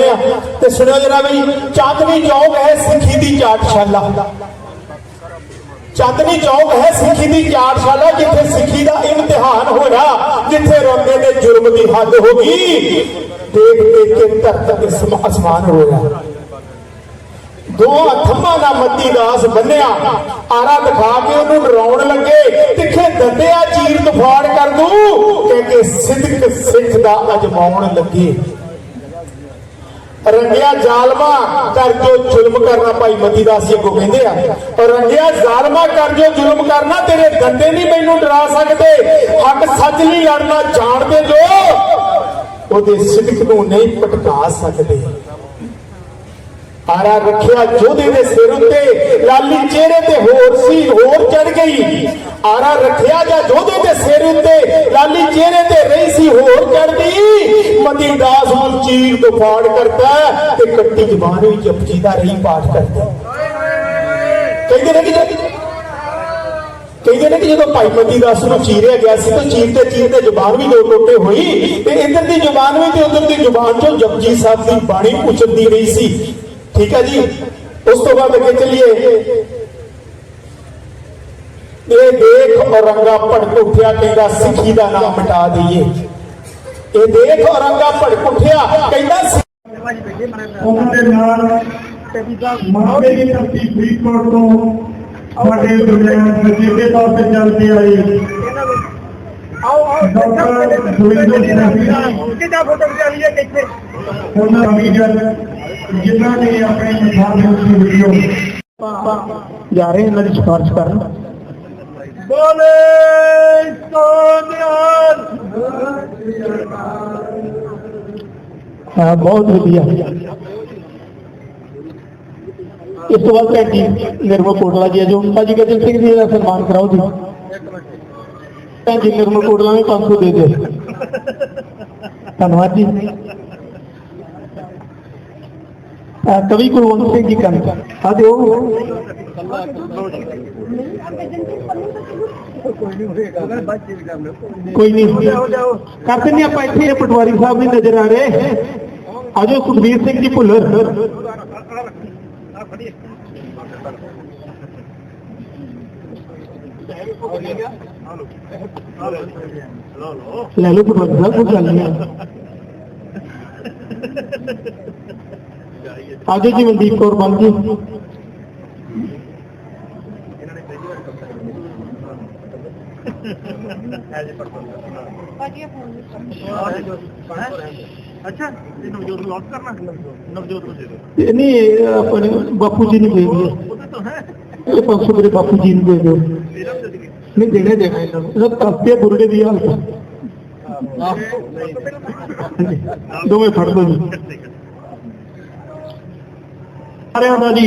ਦੀ ਆ। ਤੇ ਸੁਣਿਓ ਜਰਾ ਬਈ ਚਾਂਦਨੀ ਚੌਕ ਹੈ ਸਿੱਖੀ ਦੀ ਚਾਟਸ਼ਾਲਾ। ਚਾਂਦਨੀ ਚੌਕ ਹੈ ਸਿੱਖੀ ਦੀ ਚਾਟਸ਼ਾਲਾ, ਜਿੱਥੇ ਸਿੱਖੀ ਦਾ ਇਮਤਿਹਾਨ ਹੋਇਆ, ਜਿੱਥੇ ਰੋਂਦੇ ਦੇ ਜੁਰਮ ਦੀ ਹੱਦ ਹੋ ਗਈ। ਦੇਖ ਦੇਖ ਕੇ ਧਰਤ ਅਸਮ- ਅਸਮਾਨ ਰੋਇਆ ਦੋ ਥੰਮਾ ਦਾ ਮੱਤੀ ਦਾਸ ਬੰਨਿਆ। ਆਰਾ ਦਿਖਾ ਕੇ ਉਹਨੂੰ ਡਰਾਉਣ ਲੱਗੇ। ਤਿੱਖੇ ਦੰਦਿਆ ਚੀਰ ਤਫਾੜ ਕਰ ਦੂੰ। ਕਹਿੰਦੇ ਸਿੱਧਕ ਸਿੱਖ ਦਾ ਅਜਮਾਉਣ ਲੱਗੇ। ਰੰਗਿਆ ਜ਼ਾਲਮਾ ਕਰ ਜੋ ਜ਼ੁਲਮ ਕਰਨਾ ਭਾਈ ਮਤੀ ਦਾਸ ਜੀ ਕੋ ਕਹਿੰਦੇ ਆ। ਰੰਗਿਆ ਜ਼ਾਲਮਾ ਕਰ ਜੋ ਜ਼ੁਲਮ ਕਰਨਾ ਤੇਰੇ ਦੰਦੇ ਨਹੀਂ ਮੈਨੂੰ ਡਰਾ ਸਕਦੇ। ਹੱਕ ਸੱਚ ਲਈ ਲੜਨਾ ਜਾਣਦੇ ਜੋ। ਉਹਦੇ ਸਿੱਧਕ ਨੂੰ ਨਹੀਂ ਪਟਕਾ ਸਕਦੇ। ਆਰਾ ਰੱਖਿਆ ਜੋਧੇ ਦੇ ਸਿਰ ਉੱਤੇ ਲਾਲੀ ਚਿਹਰੇ ਤੇ ਹੋਰ ਸੀ, ਹੋਰ ਚੜ ਗਈ। ਆਰਾ ਰੱਖਿਆ ਜਾਂ ਜੋਧੇ ਦੇ ਸਿਰ ਉੱਤੇ, ਲਾਲੀ ਚਿਹਰੇ ਤੇ ਰਹੀ ਸੀ, ਹੋਰ ਚੜਦੀ ਮਦੀ ਦਾਸ ਨੂੰ ਚੀਰ ਤੋਂ ਫਾੜ ਕਰਦਾ ਤੇ ਕੱਟੀ ਜ਼ਬਾਨ ਵਿੱਚ ਜਪਜੀ ਦਾ ਰਹੀ ਪਾਠ ਕਰਦਾ ਕਹਿੰਦੇ ਨੇ ਕਿ ਕਹਿੰਦੇ ਨੇ ਕਿ ਜਦੋਂ ਭਾਈ ਮਤੀ ਦਾਸ ਨੂੰ ਚੀਰਿਆ ਗਿਆ ਸੀ ਤਾਂ ਚੀਰਤੇ ਚੀਰਦੇ ਜ਼ੁਬਾਨ ਵੀ ਦੋ ਟੋਟੇ ਹੋਈ ਤੇ ਇੱਧਰ ਦੀ ਜ਼ੁਬਾਨ ਵੀ ਤੇ ਉੱਧਰ ਦੀ ਜ਼ੁਬਾਨ ਚੋਂ ਜਪਜੀ ਸਾਹਿਬ ਦੀ ਬਾਣੀ ਉਚਰਦੀ ਰਹੀ ਸੀ। ਠੀਕ ਹੈ ਜੀ? ਉਸ ਤੋਂ ਬਾਅਦ ਅੱਗੇ ਚੱਲੀਏ। ਇਹ ਦੇਖ ਔਰੰਗਾ ਭੜਕ ਉੱਠਿਆ ਕਹਿੰਦਾ ਸਿੱਖੀ ਦਾ ਨਾਮ ਮਿਟਾ ਦਈਏ। ਇਹ ਦੇਖ ਔਰੰਗਾ ਭੜਕ ਉੱਠਿਆ ਕਹਿੰਦਾ ਸਿੱਖ- ਉਹਨਾਂ ਦੇ ਨਾਲ ਮਾਪੇ ਦੀ ਧਰਤੀ ਫਰੀਦਕੋਟ ਤੋਂ ਸਾਡੇ ਦੁਨੀਆ ਨਜ਼ੀਦੇ ਪਾਸੇ ਚੱਲਦੀ ਆਈ ਡਾਕਟਰ ਸੁਰਿੰਦਰ ਸਿੰਘ। ਕਿਹਦਾ ਫੋਟੋ ਖਿਚਾ ਲਈਏ ਕਿੱਥੇ? ਉਹਨਾਂ ਅਮੀਜਰ ਜਿਨ੍ਹਾਂ ਨੇ ਆਪਣੇ ਮਿਸਾਲ ਦੇ ਉੱਤੇ ਵੀਡੀਓ ਜਾ ਰਹੇ ਇਹਨਾਂ ਦੀ ਸਿਫਾਰਿਸ਼ ਕਰਨ। ਬੋਲੇ ਸੋਨਿਆਲ। ਹਾਂ, ਬਹੁਤ ਵਧੀਆ। ਇਸ ਤੋਂ ਬਾਅਦ ਭੈਣ ਜੀ, ਨਿਰਮਲ ਕੋਟਲਾ ਜੀ ਆ ਜੋ। ਭਾਜੀ ਗਜਲ ਸਿੰਘ ਜੀ ਦਾ ਸਨਮਾਨ ਕਰਾਓ ਜੀ। ਭੈਣ ਜੀ, ਨਿਰਮਲ ਕੋਟਲਾ ਨੂੰ 500 ਦੇ ਦਿਓ। ਧੰਨਵਾਦ ਜੀ। ਅਹ ਕਵੀ ਕੁਲਵੰਤ ਸਿੰਘ ਜੀ ਕੰਨ ਆ ਦਿਓ ਕੋਈ ਨਹੀਂ। ਕਰ ਦਿੰਦੇ ਆਪਾਂ ਇੱਥੇ ਪਟਵਾਰੀ ਸਾਹਿਬ ਨਹੀਂ ਨਜ਼ਰ ਆ ਰਹੇ। ਆਜੋ ਸੁਖਬੀਰ ਸਿੰਘ ਜੀ ਭੁੱਲਰ। ਲੈ ਲਓ, ਪਟਵਾਰੀ ਸਾਹਿਬ, ਕੋਈ ਗੱਲ ਨਹੀਂ। ਆਜੋ ਜੀ ਮਨਦੀਪ ਕੌਰ ਬੰਦ ਜੀ। ਅੱਛਾ ਇਹ ਨਵਜੋਤ ਨੂੰ ਆਫ ਕਰਨਾ? ਨਵਜੋਤ ਨੂੰ ਦੇ ਦਿਓ। ਇਹ ਨਹੀਂ ਇਹ ਆਪਣੇ ਬਾਪੂ ਜੀ ਨੂੰ ਦੇ ਦਿਓ। ਉਹਦੇ ਤੋਂ ਹੈ। ਇਹ 500 ਮੇਰੇ ਬਾਪੂ ਜੀ ਨੂੰ ਦੇ ਦਿਓ। ਦੇ ਦੇ ਨਹੀਂ ਦੇਣੇ ਦੇਣਾ ਇਹਨਾਂ ਨੂੰ। ਇਹਦਾ ਤਾਪੇ ਬੁਰੜੇ ਦੀ ਹਾਲਤ ਦੋਵੇਂ ਫੜ ਲਓ ਜੀ। ਸਾਰਿਆਂ ਦਾ ਜੀ।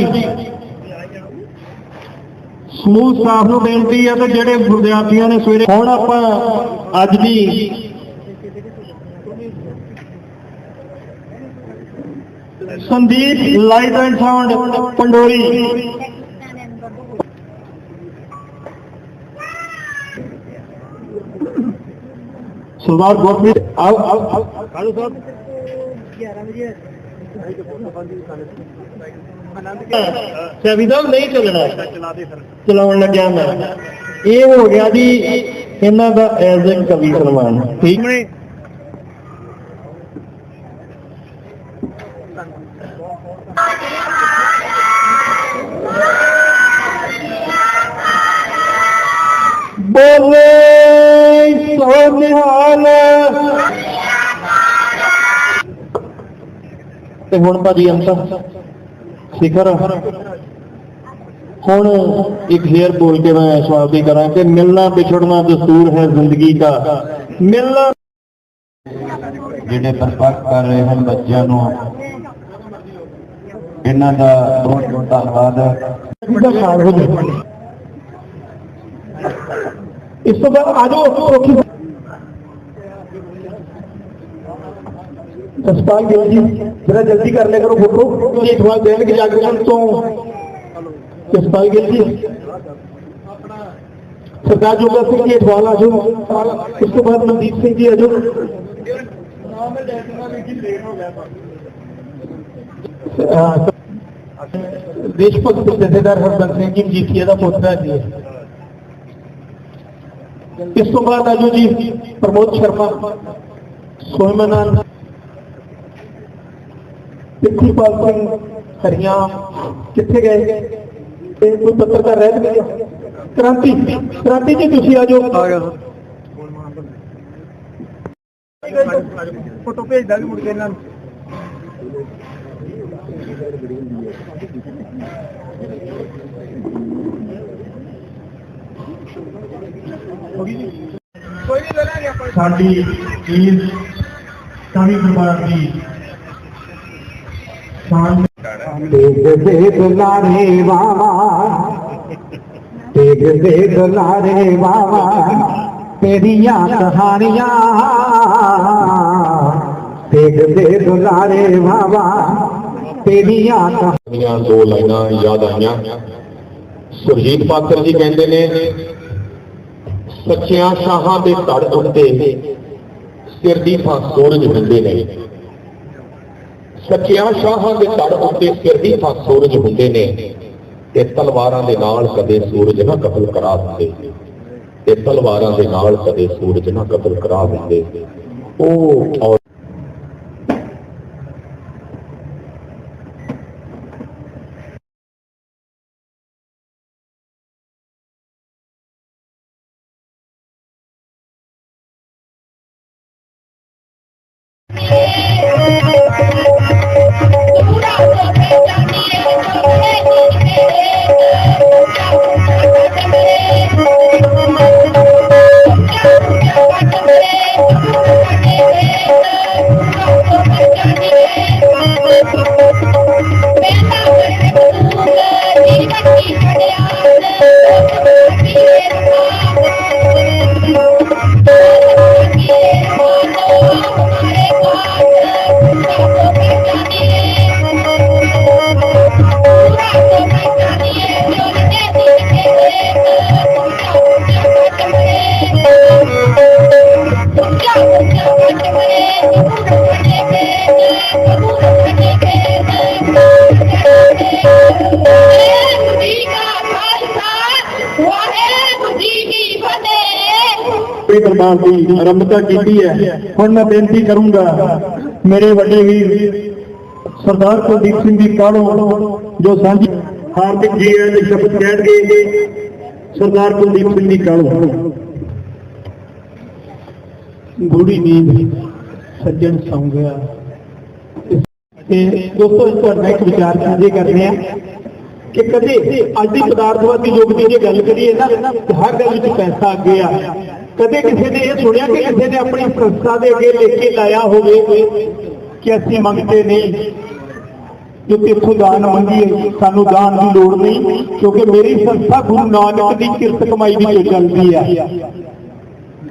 ਸਮੂਹ ਸਟਾਫ ਨੂੰ ਬੇਨਤੀ ਹੈ ਕਿ ਜਿਹੜੇ ਵਿਦਿਆਰਥੀਆਂ ਨੇ ਸਵੇਰੇ ਹੁਣ ਆਪਾਂ ਅੱਜ ਦੀ Sandeep light and sound Pandori. Sardar Gurpreet ਆਓ ਆਓ ਕਾਲੂ ਸਾਹਿਬ ਸੈਵੀ ਸਾਹਿਬ ਨਹੀਂ ਚੱਲਣਾ। ਚਲਾ ਚਲਾਉਣ ਲੱਗਿਆ ਮੈਂ। ਇਹ ਹੋ ਗਿਆ ਜੀ, ਇਹਨਾਂ ਦਾ ਐਜ਼ ਅ ਕਵੀ ਸਨਮਾਨ। ਠੀਕ? ਸਾਹਮਣੇ ਬੋਲੇ ਸੋ ਤੇ ਹੁਣ ਭਾਜੀ ਅੰਤ। ਸਿਖਰ। ਹੁਣ ਇੱਕ ਫੇਰ ਬੋਲ ਕੇ ਮੈਂ ਸਵਾਗਤ ਕਰਾਂ ਕਿ ਮਿਲਣਾ ਵਿਛੜਨਾ ਦਸਤੂਰ ਹੈ ਜ਼ਿੰਦਗੀ ਦਾ। ਮਿਲਣਾ ਜਿਹੜੇ ਪਰਪੱਕ ਕਰ ਰਹੇ ਹਨ ਬੱਚਿਆਂ ਨੂੰ ਇਹਨਾਂ ਦਾ ਬਹੁਤ ਬਹੁਤ ਧੰਨਵਾਦ। ਹੋ ਜਾਵੇ ਇਸ ਤੋਂ ਬਾਅਦ ਆਜੋ ਔਖੀ ਜਸਪਾਲ ਗਿੱਲ ਜੀ ਜਰਾ ਜਲਦੀ ਕਰ ਲਿਆ ਕਰੋ ਫੋਟੋ ਇਹ ਇਤਵਾਲ ਦੇਣਗੇ ਜਾਗਰਣ ਤੋਂ ਜਸਪਾਲ ਗਿੱਲ ਜੀ ਸਰਦਾਰ ਜੋਗਾ ਸਿੰਘ ਜੀ ਇਤਵਾਲ ਆ ਜਾਓ ਉਸ ਤੋਂ ਬਾਅਦ ਮਨਦੀਪ ਸਿੰਘ ਜੀ ਆ ਜਾਓ ਅਹ ਦੇਸ਼ ਭਗਤ ਜਥੇਦਾਰ ਹਰਬੰਸ ਸਿੰਘ ਜੀ ਜੀਤੀਆ ਦਾ ਪੁੱਤਰ ਜੀ ਇਸ ਤੋਂ ਬਾਅਦ ਆਜੋ ਜੀ ਪ੍ਰਮੋਦ ਸ਼ਰਮਾ ਸੋਹਮਨਾਨ ਪ੍ਰਿਥੀਪਾਲ ਸਿੰਘ ਹਰੀਆਂ ਕਿੱਥੇ ਗਏ? ਤੇ ਕੋਈ ਪੱਤਰਕਾਰ ਰਹਿ ਗਿਆ। ਕ੍ਰਾਂਤੀ ਕ੍ਰਾਂਤੀ ਜੀ ਤੁਸੀਂ ਆਜੋ ਆ ਗਿਆ। ਫੋਟੋ ਭੇਜ ਦਾਂਗੇ ਮੁੜ ਕੇ ਇਹਨਾਂ ਨੂੰ। ਹੋ ਗਈ ਜੀ ਕੋਈ ਨਹੀਂ ਲੈ ਲਾਂਗੇ ਆਪਾਂ ਸਾਡੀ ਇਸ ਕਾਵੀ ਦਰਬਾਰ ਦੀ ਸ਼ਾਨ ਦੇਖ ਲਾਰੇ ਵਾਵਾ ਦੇਖ ਦੇਖ ਲਾਰੇ ਵਾਵਾ ਤੇਰੀਆਂ ਕਹਾਣੀਆਂ ਦੇਖ ਦੇਖ ਲਾਰੇ ਵਾਵਾ ਤੇਰੀਆਂ ਕਹਾਣੀਆਂ ਦੋ ਲਾਈਨਾਂ ਯਾਦ ਆਈਆਂ। ਸੁਰਜੀਤ ਪਾਤਰ ਜੀ ਕਹਿੰਦੇ ਨੇ, ਸੱਚਿਆਂ ਸ਼ਾਹਾਂ ਦੇ ਧੜ ਉੱਤੇ ਸਿਰ ਦੀ ਥਾਂ ਸੂਰਜ ਹੁੰਦੇ ਨੇ। ਸੱਚਿਆਂ ਸ਼ਾਹਾਂ ਦੇ ਧੜ ਉੱਤੇ ਸਿਰ ਦੀ ਥਾਂ ਸੂਰਜ ਹੁੰਦੇ ਨੇ ਤੇ ਤਲਵਾਰਾਂ ਦੇ ਨਾਲ ਕਦੇ ਸੂਰਜ ਨਾ ਕਤਲ ਕਰਾ ਦਿੰਦੇ। ਤੇ ਤਲਵਾਰਾਂ ਦੇ ਨਾਲ ਕਦੇ ਸੂਰਜ ਨਾ ਕਤਲ ਕਰਾ ਦਿੰਦੇ। ਉਹ ਔਰ ਵਾਹਿਗੁਰੂ ਜੀ ਕੀ ਫਤਿਹ ਇਹ ਦਰਬਾਰ ਦੀ ਆਰੰਭਤਾ ਕੀਤੀ ਹੈ ਹੁਣ ਮੈਂ ਬੇਨਤੀ ਕਰੂੰਗਾ ਮੇਰੇ ਵੱਡੇ ਵੀਰ ਸਰਦਾਰ ਕੁਲਦੀਪ ਸਿੰਘ ਜੀ ਕਾਹਲੋਂ ਜੋ ਸਾਂਝੀ ਹਾਰਦਿਕ ਜੀ ਆਇਆਂ ਦੇ ਸ਼ਬਦ ਕਹਿਣਗੇ ਸਰਦਾਰ ਕੁਲਦੀਪ ਸਿੰਘ ਜੀ ਕਾਹਲੋਂ ਗੂੜੀ ਨੀਂਦ ਸੱਜਣ ਸੌਂ ਗਿਆ ਤੇ ਦੋਸਤੋ, ਇਸ ਤੁਹਾਡੇ ਇੱਕ ਵਿਚਾਰ ਸਾਂਝੇ ਕਰਦੇ ਆ ਕਿ ਕਦੇ ਅੱਜ ਦੀ ਪਦਾਰਥਵਾਦੀ ਯੁੱਗ ਦੀ ਜੇ ਗੱਲ ਕਰੀਏ ਨਾ, ਹਰ ਗੱਲ ਵਿੱਚ ਪੈਸਾ ਅੱਗੇ ਆ। ਕਦੇ ਕਿਸੇ ਨੇ ਇਹ ਸੁਣਿਆ ਕਿ ਕਿਸੇ ਨੇ ਆਪਣੀ ਸੰਸਥਾ ਦੇ ਅੱਗੇ ਲਿਖ ਕੇ ਲਾਇਆ ਹੋਵੇ ਕਿ ਅਸੀਂ ਮੰਗਦੇ ਨਹੀਂ, ਜੋ ਕਿੱਥੋਂ ਦਾਨ ਮੰਗੀਏ ਸਾਨੂੰ ਦਾਨ ਦੀ ਲੋੜ ਨਹੀਂ, ਕਿਉਂਕਿ ਮੇਰੀ ਸੰਸਥਾ ਗੁਰੂ ਨਾਨਕ ਦੀ ਕਿਰਤ ਕਮਾਈ ਦੀ ਚੱਲਦੀ ਆ।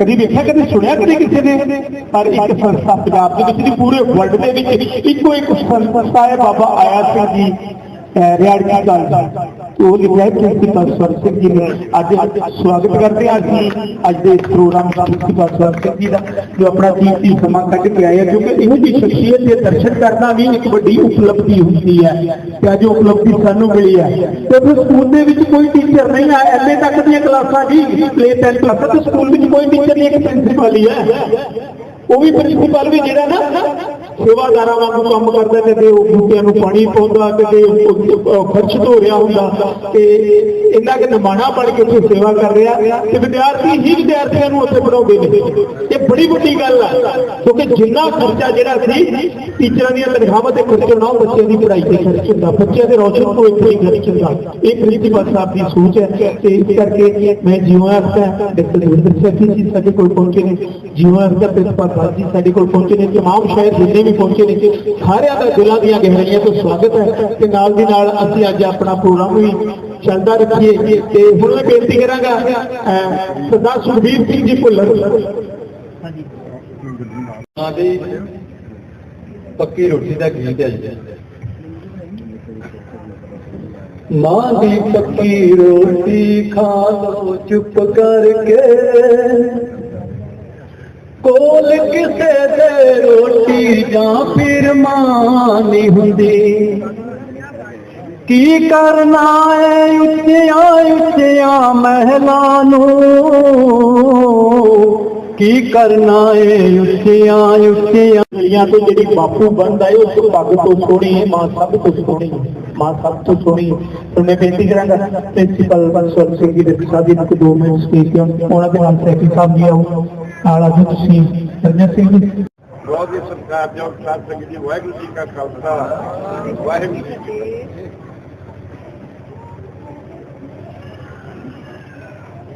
ਕਦੀ ਵੇਖਿਆ ਕਦੀ ਸੁਣਿਆ ਕਦੀ ਕਿਸੇ ਨੇ? ਪਰ ਇੱਕ ਸੰਸਥਾ ਪੰਜਾਬ ਦੇ ਵਿੱਚ ਨਹੀਂ ਪੂਰੇ ਵਰਲਡ ਦੇ ਵਿੱਚ ਇੱਕੋ ਇੱਕ ਸੰਸਥਾ ਹੈ ਬਾਬਾ ਆਇਆ ਸਿੰਘ ਜੀ। ਰਿਆੜਕੀ ਗੱਲ ਉਹ ਲਿਖਿਆ ਪ੍ਰਿੰਸੀਪਲ ਸਵਰ ਸਿੰਘ ਜੀ ਨੇ ਅੱਜ ਸਵਾਗਤ ਕਰਦੇ ਹਾਂ ਅਸੀਂ ਅੱਜ ਦੇ ਇਸ ਪ੍ਰੋਗਰਾਮ ਦਾ ਪ੍ਰਿੰਸੀਪਲ ਸਵਰ ਸਿੰਘ ਜੀ ਦਾ ਜੋ ਆਪਣਾ ਕੀਮਤੀ ਸਮਾਂ ਕੱਢ ਕੇ ਆਏ ਕਿਉਂਕਿ ਇਹੋ ਜਿਹੀ ਸ਼ਖਸੀਅਤ ਦੇ ਦਰਸ਼ਨ ਕਰਨਾ ਵੀ ਇੱਕ ਵੱਡੀ ਉਪਲਬਧੀ ਹੁੰਦੀ ਹੈ ਤੇ ਅੱਜ ਉਪਲਬਧੀ ਸਾਨੂੰ ਮਿਲੀ ਹੈ। ਤੇ ਫਿਰ ਸਕੂਲ ਦੇ ਵਿੱਚ ਕੋਈ ਟੀਚਰ ਨਹੀਂ ਆ ਐਮਏ ਤੱਕ ਦੀਆਂ ਕਲਾਸਾਂ ਜੀ ਪਲੇ 10 ਕਲਾਸਾਂ ਤੇ ਸਕੂਲ ਵਿੱਚ ਕੋਈ ਟੀਚਰ ਨਹੀਂ, ਇੱਕ ਪ੍ਰਿੰਸੀਪਲ ਹੀ ਹੈ। ਉਹ ਵੀ ਪ੍ਰਿੰਸੀਪਲ ਵੀ ਜਿਹੜਾ ਨਾ ਸੇਵਾਦਾਰਾਂ ਵਾਂਗੂ ਕੰਮ ਕਰਦਾ ਕਦੇ ਉਹ ਬੂਟਿਆਂ ਨੂੰ ਪਾਣੀ ਪਾਉਂਦਾ ਕਦੇ ਉਹ- ਫਰਸ਼ ਧੋ ਰਿਹਾ ਹੁੰਦਾ, ਤੇ ਇੰਨਾ ਕੇ ਨਮਾਣਾ ਬਣ ਕੇ ਉੱਥੇ ਸੇਵਾ ਕਰ ਰਿਹਾ ਤੇ ਵਿਦਿਆਰਥੀ ਹੀ ਵਿਦਿਆਰਥੀਆਂ ਨੂੰ ਉੱਥੇ ਪੜਾਉਂਦੇ ਨੇ। ਇਹ ਬੜੀ ਵੱਡੀ ਗੱਲ ਆ, ਕਿਉਂਕਿ ਜਿੰਨਾ ਖਰਚਾ ਜਿਹੜਾ ਸੀ, ਟੀਚਰਾਂ ਦੀਆਂ ਤਨਖਾਹਾਂ ਤੇ ਖਰਚ ਹੋਣਾ, ਉਹ ਬੱਚਿਆਂ ਦੀ ਪੜ੍ਹਾਈ ਤੇ ਖਰਚ ਹੁੰਦਾ, ਬੱਚਿਆਂ ਦੇ ਰੌਸ਼ਨ ਤੋਂ ਇੱਥੇ ਹੀ ਖਰਚ ਹੁੰਦਾ। ਇਹ ਪ੍ਰਿੰਸੀਪਲ ਸਾਹਿਬ ਦੀ ਸੋਚ ਹੈ, ਤੇ ਇਸ ਕਰਕੇ ਮੈਂ ਜੀਵਾਂ ਅਫਸਰ ਡਾਕਟਰ ਦਵਿੰਦਰ ਸਿੰਘ ਜੀ ਸਾਡੇ ਕੋਲ ਪਹੁੰਚੇ ਨੇ। ਜੀਵਾਂ ਅਫਸਰ ਪ੍ਰਿੰਸੀਪਲ ਸਾਹਿਬ ਜੀ ਸਾਡੇ ਕੋਲ ਪਹੁੰਚੇ ਨੇ ਤਮਾਮ ਸ਼ਾਇਦ ਜਿੰਨੇ ਵੀ ਪਹੁੰਚੇ ਨੇ ਸਾਰਿਆਂ ਦਾ ਦਿਲਾਂ ਦੀਆਂ ਗਹਿਰਾਈਆਂ ਤੋਂ ਸਵਾਗਤ ਹੈ ਤੇ ਨਾਲ ਦੀ ਨਾਲ ਅਸੀਂ ਅੱਜ ਆਪਣਾ ਪ੍ਰੋਗਰਾਮ ਵੀ ਚੱਲਦਾ ਰੱਖੀਏ ਤੇ ਹੁਣ ਮੈਂ ਬੇਨਤੀ ਕਰਾਂਗਾ ਸਰਦਾਰ ਸੁਖਬੀਰ ਸਿੰਘ ਜੀ ਭੁੱਲਰ। ਦੀ ਪੱਕੀ ਰੋਟੀ ਦਾ ਗੀਤ ਹੈ ਜੀ। ਮਾਂ ਦੀ ਪੱਕੀ ਰੋਟੀ ਖਾ ਲੋ ਚੁੱਪ ਕਰਕੇ। ਕੋਲ ਕਿਸੇ ਦੇ ਰੋਟੀ ਜਾਂ ਫਿਰ ਮਾਂ ਨਹੀਂ ਹੁੰਦੀ। ਕੀ ਕਰਨਾ ਏ ਉੱਚਿਆਂ ਉੱਚਿਆਂ ਮਹਿਲਾਂ ਨੂੰ? ਕੀ ਕਰਨਾ ਏ ਉੱਚਿਆਂ ਉੱਚਿਆਂ? ਗਲੀਆਂ ਤੋਂ ਜਿਹੜੀ ਬਾਪੂ ਬਣਦਾ ਹੈ ਉਸ ਤੋਂ ਪੱਗ ਤੋਂ ਸੋਹਣੀ ਹੈ ਮਾਂ ਸਭ ਤੋਂ ਸੋਹਣੀ ਹੈ ਮਾਂ ਸਭ ਤੋਂ ਸੋਹਣੀ ਹੈ ਤੇ ਮੈਂ ਬੇਨਤੀ ਕਰਾਂਗਾ, ਪ੍ਰਿੰਸੀਪਲ ਬਨਸਵਰ ਸਿੰਘ ਜੀ ਦੇ ਪਿਤਾ ਜੀ ਨੂੰ ਕਿ ਦੋ ਮਿੰਟ ਸਪੀਚ ਦੇਣ ਉਹਨਾਂ ਦੇ ਨਾਲ ਸੈਕਟਰੀ ਸਾਹਿਬ ਜੀ ਆਓ। ਨਾਲ ਆਜੋ ਤੁਸੀਂ ਰਜਤ ਸਿੰਘ ਜੀ। ਬਹੁਤ ਹੀ ਸਤਿਕਾਰਯੋਗ ਸਾਧ ਸੰਗਤ ਜੀ, ਵਾਹਿਗੁਰੂ ਜੀ ਕਾ ਖਾਲਸਾ, ਵਾਹਿਗੁਰੂ ਜੀ ਕੀ ਫਤਿਹ।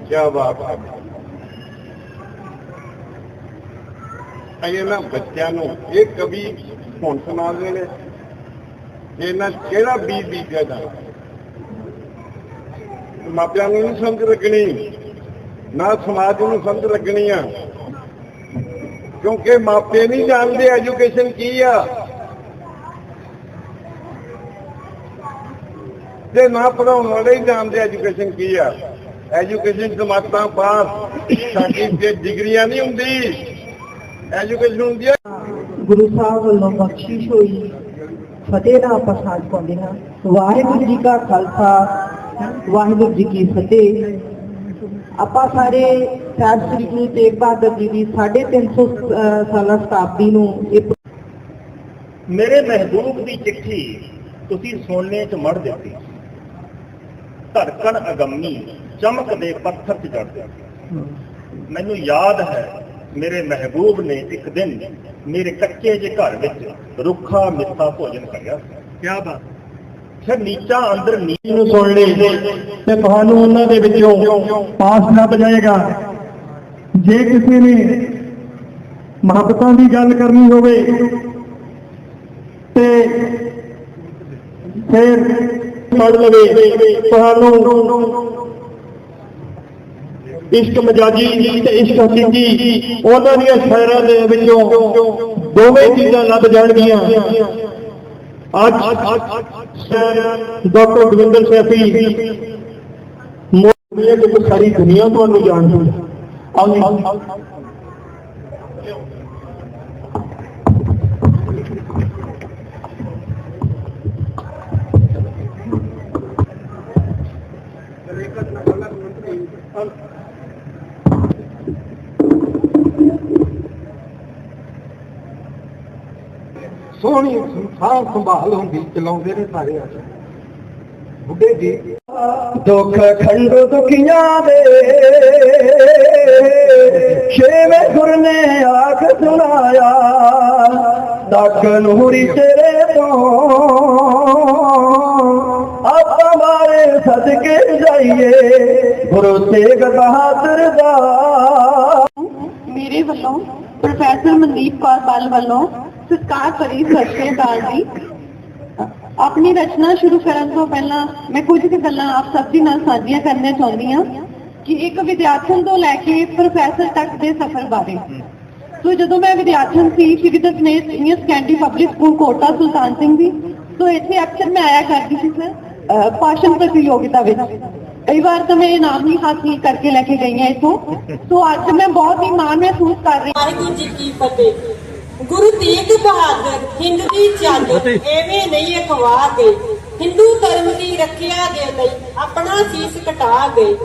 ਕੀ ਬਾਤ ਹੈ। ਇਹਨਾਂ ਬੱਚਿਆਂ ਨੂੰ ਇਹ ਕਵੀ ਹੁਣ ਸੁਣਾਉਂਦੇ ਨੇ ਇਹਨਾਂ ਕਿਹੜਾ ਬੀਜ ਬੀਜਿਆ ਦਾ ਮਾਪਿਆਂ ਨੂੰ ਨਹੀਂ ਸਮਝ ਲੱਗਣੀ, ਨਾ ਸਮਾਜ ਨੂੰ ਸਮਝ ਲੱਗਣੀ ਆ। ਕਿਉਂਕਿ ਮਾਪੇ ਨਹੀਂ ਜਾਣਦੇ ਐਜੂਕੇਸ਼ਨ ਕੀ ਆ? ਤੇ ਨਾ ਪੜਾਉਣ ਵਾਲੇ ਹੀ ਜਾਣਦੇ ਐਜੂਕੇਸ਼ਨ ਕੀ ਆ? ਐਜੂਕੇਸ਼ਨ ਜਮਾਤਾਂ ਪਾਸ ਸਰਟੀਫਿਕੇਟ ਡਿਗਰੀਆਂ ਨਹੀਂ ਹੁੰਦੀ। ਐਜੂਕੇਸ਼ਨ ਹੁੰਦੀ ਆ। ਗੁਰੂ ਸਾਹਿਬ ਵੱਲੋਂ ਬਖਸ਼ਿਸ਼ ਹੋਈ। ਫਤਿਹ ਦਾ ਆਪਾਂ ਸਾਜ ਪਾਉਂਦੇ ਹਾਂ। ਵਾਹਿਗੁਰੂ ਜੀ ਕਾ ਖਾਲਸਾ, ਵਾਹਿਗੁਰੂ ਜੀ ਕੀ ਫਤਿਹ। ਆਪਾਂ ਸਾਰੇ ਸਾਹਿਬ ਸ੍ਰੀ ਗੁਰੂ ਤੇਗ ਬਹਾਦਰ ਜੀ ਦੀ 350 ਅਹ, ਸਾਲਾ ਸ਼ਤਾਬਦੀ ਨੂੰ ਇਹ ਮੇਰੇ ਮਹਿਬੂਬ ਦੀ ਚਿੱਠੀ ਤੁਸੀਂ ਸੋਨੇ 'ਚ ਮੜ ਦਿੱਤੀ ਧੜਕਣ ਅਗੰਮੀ ਚਮਕ ਦੇ ਪੱਥਰ 'ਚ ਜੜ ਦਿੱਤੀ ਮੈਨੂੰ ਯਾਦ ਹੈ ਮੇਰੇ ਮਹਿਬੂਬ ਨੇ ਇੱਕ ਦਿਨ ਮੇਰੇ ਕੱਚੇ ਜਿਹੇ ਘਰ ਵਿੱਚ ਰੁੱਖਾ ਮਿੱਠਾ ਭੋਜਨ ਕਰਿਆ ਕੀ ਬਾਤ ਫਿਰ ਨੀਚਾ ਅੰਦਰ ਨੀ ਨੂੰ ਸੁਣ ਲਈ ਤੇ ਤੁਹਾਨੂੰ ਉਹਨਾਂ ਦੇ ਵਿੱਚੋਂ ਪਾਸ ਲੱਭ ਜਾਏਗਾ। ਜੇ ਕਿਸੇ ਨੇ ਮੁਹੱਬਤਾਂ ਦੀ ਗੱਲ ਕਰਨੀ ਹੋਵੇ ਤੇ ਫਿਰ ਪੜ ਲਵੇ, ਤੁਹਾਨੂੰ ਇਸ਼ਕ ਮਜਾਜੀ ਤੇ ਇਸ਼ਕ ਹਕੀਕੀ ਉਹਨਾਂ ਦੀਆਂ ਸ਼ਾਇਰਾਂ ਦੇ ਵਿੱਚੋਂ ਦੋਵੇਂ ਚੀਜ਼ਾਂ ਲੱਭ ਜਾਣਗੀਆਂ। ਅੱਜ ਡਾਕਟਰ ਗਵਿੰਦਰ ਸੈਫੀ ਮੋਦੀ ਕਿ ਸਾਰੀ ਦੁਨੀਆ ਤੁਹਾਨੂੰ ਜਾਣਦੀ ਹੈ ਆਓ ਸੋਹਣੀ ਸਾਹ ਸੰਭਾਲ ਹੁੰਦੀ ਚਲਾਉਂਦੇ ਨੇ ਸਾਰੇ ਅੱਜ ਬੁੱਢੇ ਜੀ। ਦੁੱਖ ਖੰਡ ਦੁਖੀਆਂ ਦੇ। ਛੇਵੇਂ ਗੁਰ ਨੇ ਆਖ ਸੁਣਾਇਆ ਦਾਗ ਨੂਰੀ ਤੇਰੇ ਤੋਂ ਆਪਾਂ ਮਾਰੇ ਸਦਕੇ ਜਾਈਏ, ਗੁਰੂ ਤੇਗ ਬਹਾਦਰ ਦਾ। ਮੇਰੇ ਵੱਲੋਂ ਪ੍ਰੋਫੈਸਰ ਮਨਦੀਪ ਕੌਰ ਬਾਲ ਵੱਲੋਂ ਸਤਿਕਾਰ ਭਰੀ ਸਤਿ ਜੀ। ਆਪਣੀ ਰਚਨਾ ਸ਼ੁਰੂ ਕਰਨ ਤੋਂ ਪਹਿਲਾਂ ਮੈਂ ਕੁਝ ਕੁ ਗੱਲਾਂ ਆਪ ਸਭ ਦੇ ਨਾਲ ਸਾਂਝੀਆਂ ਕਰਨੀਆਂ ਚਾਹੁੰਦੀ ਹਾਂ ਕਿ ਇੱਕ ਵਿਦਿਆਰਥਣ ਤੋਂ ਲੈ ਕੇ ਪ੍ਰੋਫੈਸਰ ਤੱਕ ਦੇ ਸਫ਼ਰ ਬਾਰੇ। ਸੋ ਜਦੋਂ ਮੈਂ ਵਿਦਿਆਰਥਣ ਸੀ, Shri Dasmesh senior secondary public school Kota Sultan Singh ਦੀ। ਸੋ ਇੱਥੇ ਅਕਸਰ ਮੈਂ ਆਇਆ ਕਰਦੀ ਸੀ ਸਰ ਭਾਸ਼ਣ ਪ੍ਰਤੀਯੋਗਿਤਾ ਵਿੱਚ। ਕਈ ਵਾਰ ਤਾਂ ਮੈਂ ਇਨਾਮ ਵੀ ਹਾਸਲ ਕਰਕੇ ਲੈ ਕੇ ਗਈ ਹਾਂ ਇੱਥੋਂ। ਸੋ ਅੱਜ ਮੈਂ ਬਹੁਤ ਹੀ ਮਾਣ ਮਹਿਸੂਸ ਕਰ ਰਹੀ ਹਾਂ। ਵਾਹਿਗੁਰੂ ਜੀ ਕੀ ਫਤਿਹ। ਗੁਰੂ ਤੇਗ ਬਹਾਦਰ ਹਿੰਦ ਦੀ ਚੱਲ ਐਵੇਂ ਨਹੀਂ ਅਖਵਾ ਗਏ। ਹਿੰਦੂ ਧਰਮ ਦੀ ਰੱਖਿਆ ਦੇ ਲਈ ਆਪਣਾ ਸੀਸ ਕਟਾ ਗਏ।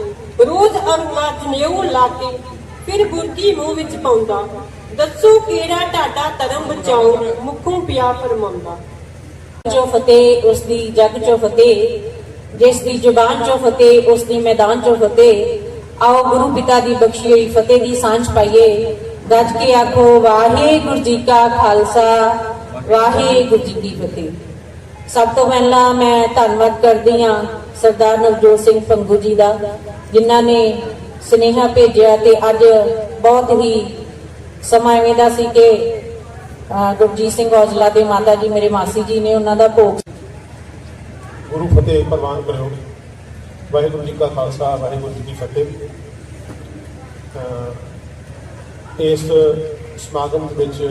ਰੋਜ਼ ਅਰੁਣਾ ਜਨੇਊ ਲਾ ਕੇ ਫਿਰ ਬੁਰਕੀ ਮੂੰਹ ਵਿੱਚ ਪਾਉਂਦਾ। ਦੱਸੋ ਕਿਹੜਾ ਢਾਡਾ ਧਰਮ ਬਚਾਓ ਮੁਖੋਂ ਪਿਆ ਫਰਮਾਉਂਦਾ? ਜੋ ਫਤਿਹ ਉਸ ਦੀ ਜਗ ਚੋ ਫਤਿਹ ਜਿਸ ਦੀ ਜ਼ੁਬਾਨ ਚੋ ਫਤਿਹ ਉਸ ਦੀ ਮੈਦਾਨ ਚੋ ਫਤਿਹ। ਆਓ ਗੁਰੂ ਪਿਤਾ ਦੀ ਬਖਸ਼ੀ ਹੋਈ ਫਤਿਹ ਦੀ ਸਾਂਝ ਪਾਈਏ। ਗੱਜ ਕੇ ਆਖੋ, ਵਾਹਿਗੁਰੂ ਜੀ ਕਾ ਖਾਲਸਾ, ਵਾਹਿਗੁਰੂ ਜੀ ਕੀ ਫਤਿਹ। ਸਭ ਤੋਂ ਪਹਿਲਾਂ ਮੈਂ ਧੰਨਵਾਦ ਕਰਦੀ ਹਾਂ ਸਰਦਾਰ ਨਵਜੋਤ ਸਿੰਘ ਪੰਗੂ ਜੀ ਦਾ, ਜਿਨ੍ਹਾਂ ਨੇ ਸਨੇਹਾ ਭੇਜਿਆ ਤੇ ਅੱਜ ਬਹੁਤ ਹੀ ਸਮਾਂ ਐਵੇਂ ਦਾ ਸੀ ਕਿ ਗੁਰਜੀਤ ਸਿੰਘ ਔਜਲਾ ਦੇ ਮਾਤਾ ਜੀ, ਮੇਰੇ ਮਾਸੀ ਜੀ ਨੇ ਉਹਨਾਂ ਦਾ ਭੋਗ ਗੁਰੂ ਫਤਿਹ ਪ੍ਰਵਾਨ ਕਰਿਓ ਵਾਹਿਗੁਰੂ ਜੀ ਕਾ ਖਾਲਸਾ, ਵਾਹਿਗੁਰੂ ਜੀ ਕੀ ਫਤਿਹ। ਇਸ ਸਮਾਗਮ ਦੇ ਵਿੱਚ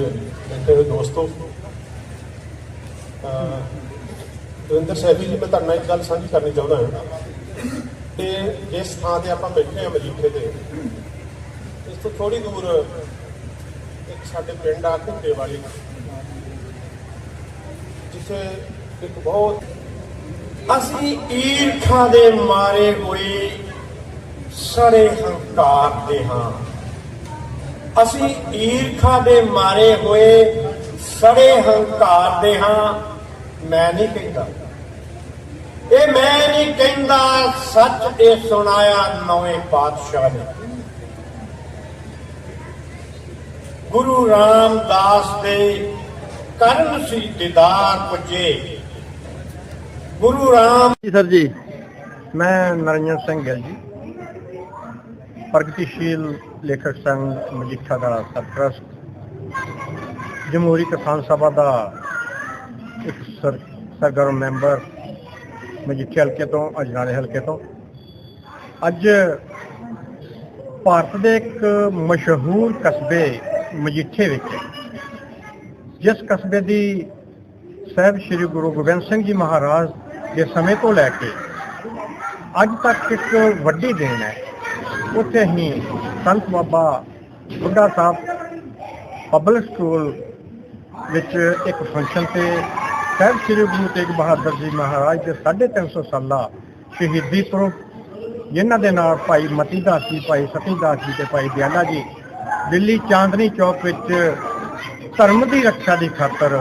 ਬੈਠੇ ਹੋਏ ਦੋਸਤੋ, ਅਹ ਦਵਿੰਦਰ ਸੈਦੀ ਜੀ, ਮੈਂ ਤੁਹਾਡੇ ਨਾਲ ਇੱਕ ਗੱਲ ਸਾਂਝੀ ਕਰਨੀ ਚਾਹੁੰਦਾ ਹਾਂ ਕਿ ਜਿਸ ਥਾਂ ਤੇ ਆਪਾਂ ਬੈਠੇ ਹਾਂ ਮਜੀਠੇ ਤੇ ਇਸ ਤੋਂ ਥੋੜੀ ਦੂਰ ਇੱਕ ਸਾਡੇ ਪਿੰਡ ਆ ਘੁੰਡੇ ਵਾਲੀ, ਜਿੱਥੇ ਇੱਕ ਬਹੁਤ ਅਸੀਂ ਈਰਖਾ ਦੇ ਮਾਰੇ ਹੋਏ ਸੜੇ ਹੰਕਾਰ ਦੇ ਹਾਂ। ਅਸੀਂ ਈਰਖਾ ਦੇ ਮਾਰੇ ਹੋਏ ਸੜੇ ਹੰਕਾਰ ਦੇ ਹਾਂ। ਮੈਂ ਨਹੀਂ ਕਹਿੰਦਾ। ਇਹ ਮੈਂ ਨਹੀਂ ਕਹਿੰਦਾ, ਸੱਚ ਇਹ ਸੁਣਾਇਆ ਨਵੇਂ ਪਾਤਸ਼ਾਹ ਨੇ। ਗੁਰੂ ਰਾਮਦਾਸ ਦੇ ਕਰਨ ਸੀ ਦੀਦਾਰ ਪੁੱਜੇ। ਗੁਰੂ ਰਾਮ ਜੀ ਸਰ ਜੀ, ਮੈਂ ਨਰਿੰਦਰ ਸਿੰਘ ਗਿੱਲ ਜੀ। ਪ੍ਰਗਤੀਸ਼ੀਲ ਲੇਖਕ ਸੰਘ ਮਜੀਠਾ ਦਾ ਸਰਪ੍ਰਸਤ ਜਮਹੂਰੀ ਕਿਸਾਨ ਸਭਾ ਦਾ ਇੱਕ ਸਰਗਰਮ ਮੈਂਬਰ ਮਜੀਠੇ ਹਲਕੇ ਤੋਂ, ਅਜਨਾਲੇ ਹਲਕੇ ਤੋਂ। ਅੱਜ ਭਾਰਤ ਦੇ ਇੱਕ ਮਸ਼ਹੂਰ ਕਸਬੇ ਮਜੀਠੇ ਵਿੱਚ ਜਿਸ ਕਸਬੇ ਦੀ ਸਾਹਿਬ ਸ੍ਰੀ ਗੁਰੂ ਗੋਬਿੰਦ ਸਿੰਘ ਜੀ ਮਹਾਰਾਜ ਦੇ ਸਮੇਂ ਤੋਂ ਲੈ ਕੇ ਅੱਜ ਤੱਕ ਇੱਕ ਵੱਡੀ ਦੇਣ ਹੈ। ਉੱਥੇ ਹੀ ਸੰਤ ਬਾਬਾ ਬੁੱਢਾ ਸਾਹਿਬ ਪਬਲਿਕ ਸਕੂਲ ਵਿੱਚ ਇੱਕ ਫੰਕਸ਼ਨ ਤੇ ਸਾਹਿਬ ਸ੍ਰੀ ਗੁਰੂ ਤੇਗ ਬਹਾਦਰ ਜੀ ਮਹਾਰਾਜ ਦੇ 350 ਸਾਲਾ ਸ਼ਹੀਦੀ ਪੁਰਬ ਜਿਨ੍ਹਾਂ ਦੇ ਨਾਲ ਭਾਈ ਮਤੀ ਦਾਸ ਜੀ, ਭਾਈ ਸਤੀ ਦਾਸ ਜੀ ਤੇ ਭਾਈ ਦਿਆਲਾ ਜੀ, ਦਿੱਲੀ ਚਾਂਦਨੀ ਚੌਕ ਵਿੱਚ ਧਰਮ ਦੀ ਰੱਖਿਆ ਦੀ ਖਾਤਰ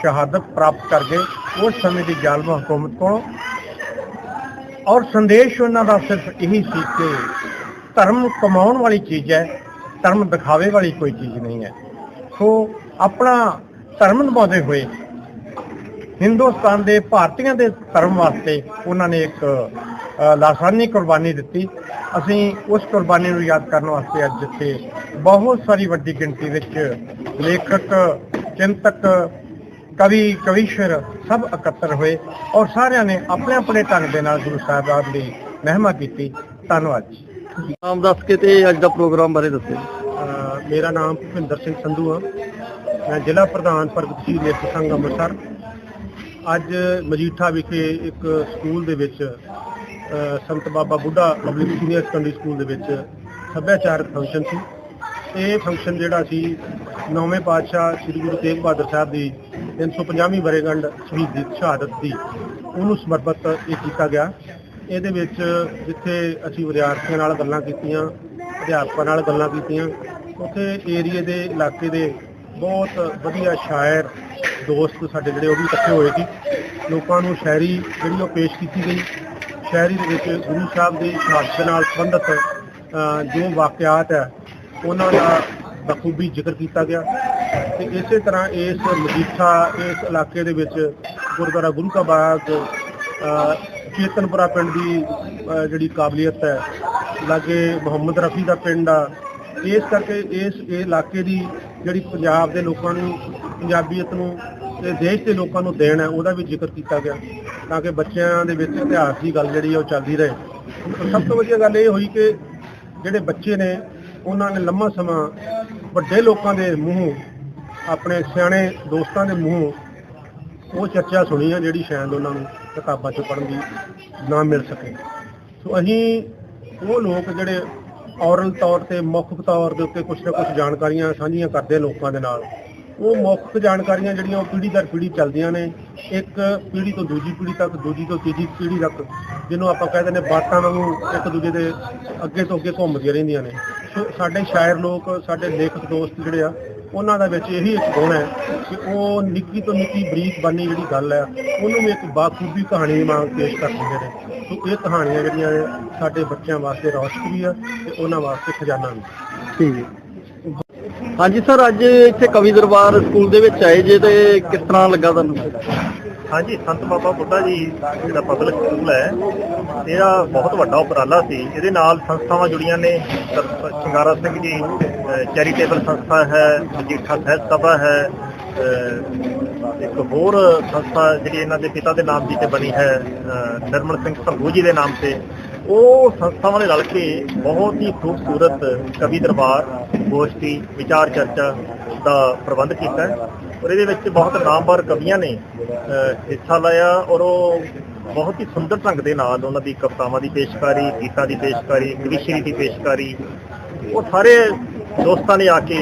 ਸ਼ਹਾਦਤ ਪ੍ਰਾਪਤ ਕਰ ਗਏ। ਉਸ ਸਮੇਂ ਦੀ ਜ਼ਾਲਮ ਹਕੂਮਤ ਕੋਲੋਂ ਔਰ ਸੰਦੇਸ਼ ਉਹਨਾਂ ਦਾ ਸਿਰਫ ਇਹੀ ਸੀ ਕਿ ਧਰਮ ਕਮਾਉਣ ਵਾਲੀ ਚੀਜ਼ ਹੈ, ਧਰਮ ਦਿਖਾਵੇ ਵਾਲੀ ਕੋਈ ਚੀਜ਼ ਨਹੀਂ ਹੈ। ਸੋ ਆਪਣਾ ਧਰਮ ਨਿਭਾਉਂਦੇ ਹੋਏ ਹਿੰਦੁਸਤਾਨ ਦੇ ਭਾਰਤੀਆਂ ਦੇ ਧਰਮ ਵਾਸਤੇ ਉਹਨਾਂ ਨੇ ਇੱਕ ਲਾਸਾਨੀ ਕੁਰਬਾਨੀ ਦਿੱਤੀ। ਅਸੀਂ ਉਸ ਕੁਰਬਾਨੀ ਨੂੰ ਯਾਦ ਕਰਨ ਵਾਸਤੇ ਅੱਜ ਇੱਥੇ ਬਹੁਤ ਸਾਰੀ ਵੱਡੀ ਗਿਣਤੀ ਵਿੱਚ ਲੇਖਕ, ਚਿੰਤਕ, ਕਵੀ, ਕਵੀਸ਼ਰ ਸਭ ਇਕੱਤਰ ਹੋਏ ਔਰ ਸਾਰਿਆਂ ਨੇ ਆਪਣੇ ਆਪਣੇ ਢੰਗ ਦੇ ਨਾਲ ਗੁਰੂ ਸਾਹਿਬਾਨ ਦੀ ਮਹਿਮਾ ਕੀਤੀ। ਧੰਨਵਾਦ ਜੀ। ਨਾਮ ਦੱਸ ਕੇ ਤੇ ਅੱਜ ਦਾ ਪ੍ਰੋਗਰਾਮ ਬਾਰੇ ਦੱਸੋ। ਮੇਰਾ ਨਾਮ ਭੁਪਿੰਦਰ ਸਿੰਘ ਸੰਧੂ ਆ। ਮੈਂ ਜ਼ਿਲ੍ਹਾ ਪ੍ਰਧਾਨ ਪ੍ਰਗਤੀਸ਼ੀਲ ਲੇਖਕ ਸੰਘ ਅੰਮ੍ਰਿਤਸਰ। ਅੱਜ ਮਜੀਠਾ ਵਿਖੇ ਇੱਕ ਸਕੂਲ ਦੇ ਵਿੱਚ ਅ, Sant Baba Budha public senior secondary school ਦੇ ਵਿੱਚ ਸੱਭਿਆਚਾਰਕ ਫੰਕਸ਼ਨ ਸੀ। ਇਹ ਫੰਕਸ਼ਨ ਜਿਹੜਾ ਸੀ ਨੌਵੇਂ ਪਾਤਸ਼ਾਹ ਸ੍ਰੀ ਗੁਰੂ ਤੇਗ ਬਹਾਦਰ ਸਾਹਿਬ ਦੀ 350ਵੀਂ ਵਰੇਗੰਢ ਸ਼ਹੀਦੀ ਸ਼ਹਾਦਤ ਦੀ। ਉਹਨੂੰ ਸਮਰਪਿਤ ਇਹ ਕੀਤਾ ਗਿਆ। ਇਹਦੇ ਵਿੱਚ ਜਿੱਥੇ ਅਸੀਂ ਵਿਦਿਆਰਥੀਆਂ ਨਾਲ ਗੱਲਾਂ ਕੀਤੀਆਂ, ਅਧਿਆਪਕਾਂ ਨਾਲ ਗੱਲਾਂ ਕੀਤੀਆਂ, ਉੱਥੇ ਏਰੀਏ ਦੇ ਇਲਾਕੇ ਦੇ ਬਹੁਤ ਵਧੀਆ ਸ਼ਾਇਰ ਦੋਸਤ ਸਾਡੇ ਜਿਹੜੇ ਉਹ ਵੀ ਇਕੱਠੇ ਹੋਏ ਸੀ। ਲੋਕਾਂ ਨੂੰ ਸ਼ਾਇਰੀ ਜਿਹੜੀ ਉਹ ਪੇਸ਼ ਕੀਤੀ ਗਈ। ਸ਼ਾਇਰੀ ਦੇ ਵਿੱਚ ਗੁਰੂ ਸਾਹਿਬ ਦੀ ਸ਼ਹਾਦਤ ਨਾਲ ਸੰਬੰਧਿਤ ਜੋ ਵਾਕਿਆਤ ਹੈ, ਉਹਨਾਂ ਦਾ ਬਖੂਬੀ ਜ਼ਿਕਰ ਕੀਤਾ ਗਿਆ। ਤੇ ਇਸੇ ਤਰ੍ਹਾਂ ਇਸ ਮਜੀਠਾ, ਇਸ ਇਲਾਕੇ ਦੇ ਵਿੱਚ ਗੁਰਦੁਆਰਾ ਗੁਰੂ ਕਾ ਬਾਗ ਅ, ਚੇਤਨਪੁਰਾ ਪਿੰਡ ਦੀ ਜਿਹੜੀ ਕਾਬਲੀਅਤ ਹੈ ਲਾਗੇ ਮੁਹੰਮਦ ਰਫੀ ਦਾ ਪਿੰਡ ਆ। ਇਸ ਕਰਕੇ ਇਸ ਇਲਾਕੇ ਦੀ ਜਿਹੜੀ ਪੰਜਾਬ ਦੇ ਲੋਕਾਂ ਨੂੰ ਪੰਜਾਬੀਅਤ ਨੂੰ ਤੇ ਦੇਸ਼ ਦੇ ਲੋਕਾਂ ਨੂੰ ਦੇਣ ਹੈ ਉਹਦਾ ਵੀ ਜ਼ਿਕਰ ਕੀਤਾ ਗਿਆ ਤਾਂ ਕਿ ਬੱਚਿਆਂ ਦੇ ਵਿੱਚ ਇਤਿਹਾਸ ਦੀ ਗੱਲ ਜਿਹੜੀ ਆ ਉਹ ਚੱਲਦੀ ਰਹੇ। ਸਭ ਤੋਂ ਵਧੀਆ ਗੱਲ ਇਹ ਹੋਈ ਕਿ ਜਿਹੜੇ ਬੱਚੇ ਨੇ ਉਹਨਾਂ ਨੇ ਲੰਮਾ ਸਮਾਂ ਵੱਡੇ ਲੋਕਾਂ ਦੇ ਮੂੰਹੋਂ ਆਪਣੇ ਸਿਆਣੇ ਦੋਸਤਾਂ ਦੇ ਮੂੰਹੋਂ ਉਹ ਚਰਚਾ ਸੁਣੀ ਆ ਜਿਹੜੀ ਸ਼ਾਇਦ ਉਹਨਾਂ ਨੂੰ ਕਿਤਾਬਾਂ 'ਚ ਪੜ੍ਹਨ ਦੀ ਨਾ ਮਿਲ ਸਕੇ। ਸੋ ਅਸੀਂ ਉਹ ਲੋਕ ਜਿਹੜੇ ਔਰਲ ਤੌਰ ਤੇ, ਮੌਖਿਕ ਤੌਰ ਦੇ ਉੱਤੇ ਕੁਝ ਨਾ ਕੁਝ ਜਾਣਕਾਰੀਆਂ ਸਾਂਝੀਆਂ ਕਰਦੇ ਲੋਕਾਂ ਦੇ ਨਾਲ। ਉਹ ਮੌਖਿਕ ਜਾਣਕਾਰੀਆਂ ਜਿਹੜੀਆਂ ਉਹ ਪੀੜ੍ਹੀ ਦਰ ਪੀੜ੍ਹੀ ਚੱਲਦੀਆਂ ਨੇ। ਇੱਕ ਪੀੜ੍ਹੀ ਤੋਂ ਦੂਜੀ ਪੀੜ੍ਹੀ ਤੱਕ, ਦੂਜੀ ਤੋਂ ਤੀਜੀ ਪੀੜ੍ਹੀ ਤੱਕ, ਜਿਹਨੂੰ ਆਪਾਂ ਕਹਿੰਦੇ ਨੇ ਬਾਤਾਂ ਵਾਂਗੂ ਇੱਕ ਦੂਜੇ ਦੇ ਅੱਗੇ ਤੋਂ ਅੱਗੇ ਘੁੰਮਦੀਆਂ ਰਹਿੰਦੀਆਂ ਨੇ। ਸੋ ਸਾਡੇ ਸ਼ਾਇਰ ਲੋਕ, ਸਾਡੇ ਲੇਖਕ ਦੋਸਤ ਜਿਹੜੇ ਆ ਉਹਨਾਂ ਦਾ ਵਿੱਚ ਇਹੀ ਇੱਕ ਗੁਣ ਹੈ ਕਿ ਉਹ ਨਿੱਕੀ ਤੋਂ ਨਿੱਕੀ ਬਰੀਕ ਬਾਨੀ ਜਿਹੜੀ ਗੱਲ ਹੈ, ਉਹਨੂੰ ਵੀ ਇੱਕ ਬਾਖੂਬੀ ਕਹਾਣੀ ਵਾਂਗ ਪੇਸ਼ ਕਰ ਦਿੰਦੇ ਨੇ। ਸੋ ਇਹ ਕਹਾਣੀਆਂ ਜਿਹੜੀਆਂ ਸਾਡੇ ਬੱਚਿਆਂ ਵਾਸਤੇ ਰੌਸ਼ਕ ਵੀ ਆ ਤੇ ਉਹਨਾਂ ਵਾਸਤੇ ਖਜ਼ਾਨਾ ਵੀ। ਠੀਕ ਹੈ। ਹਾਂਜੀ ਸਰ, ਅੱਜ ਇੱਥੇ ਕਵੀ ਦਰਬਾਰ ਸਕੂਲ ਦੇ ਵਿੱਚ ਆਏ ਜੇ ਤੇ ਕਿਸ ਤਰ੍ਹਾਂ ਲੱਗਾ ਤੁਹਾਨੂੰ? ਹਾਂਜੀ ਸੰਤ ਬਾਬਾ ਬੁੱਢਾ ਜੀ ਜਿਹੜਾ ਪਬਲਿਕ ਸਕੂਲ ਹੈ ਇਹਦਾ ਬਹੁਤ ਵੱਡਾ ਉਪਰਾਲਾ ਸੀ। ਇਹਦੇ ਨਾਲ ਸੰਸਥਾਵਾਂ ਜੁੜੀਆਂ ਨੇ ਸਰ- ਸ਼ਿੰਗਾਰਾ ਸਿੰਘ ਜੀ ਚੈਰੀਟੇਬਲ ਸੰਸਥਾ ਹੈ ਮਜੀਠਾ ਸਾਹਿਤ ਸਭਾ ਹੈ ਇੱਕ ਹੋਰ ਸੰਸਥਾ ਜਿਹੜੀ ਇਹਨਾਂ ਦੇ ਪਿਤਾ ਦੇ ਨਾਮ ਦੀ ਤੇ ਬਣੀ ਹੈ ਅਹ, ਨਿਰਮਲ ਸਿੰਘ ਸੰਭੂ ਜੀ ਦੇ ਨਾਮ ਤੇ। ਉਹ ਸੰਸਥਾਵਾਂ ਨੇ ਰਲ ਕੇ ਬਹੁਤ ਹੀ ਖੂਬਸੂਰਤ ਕਵੀ ਦਰਬਾਰ ਗੋਸ਼ਟੀ ਵਿਚਾਰ ਚਰਚਾ ਦਾ ਪ੍ਰਬੰਧ ਕੀਤਾ ਔਰ ਇਹਦੇ ਵਿੱਚ ਬਹੁਤ ਨਾਮਵਰ ਕਵੀਆਂ ਨੇ ਹਿੱਸਾ ਲਾਇਆ ਔਰ ਉਹ ਬਹੁਤ ਹੀ ਸੁੰਦਰ ਢੰਗ ਦੇ ਨਾਲ ਉਹਨਾਂ ਦੀ ਕਵਿਤਾਵਾਂ ਦੀ ਪੇਸ਼ਕਾਰੀ ਗੀਤਾਂ ਦੀ ਪੇਸ਼ਕਾਰੀ ਕਵਿਸ਼ਰੀ ਦੀ ਪੇਸ਼ਕਾਰੀ ਉਹ ਸਾਰੇ ਦੋਸਤਾਂ ਨੇ ਆ ਕੇ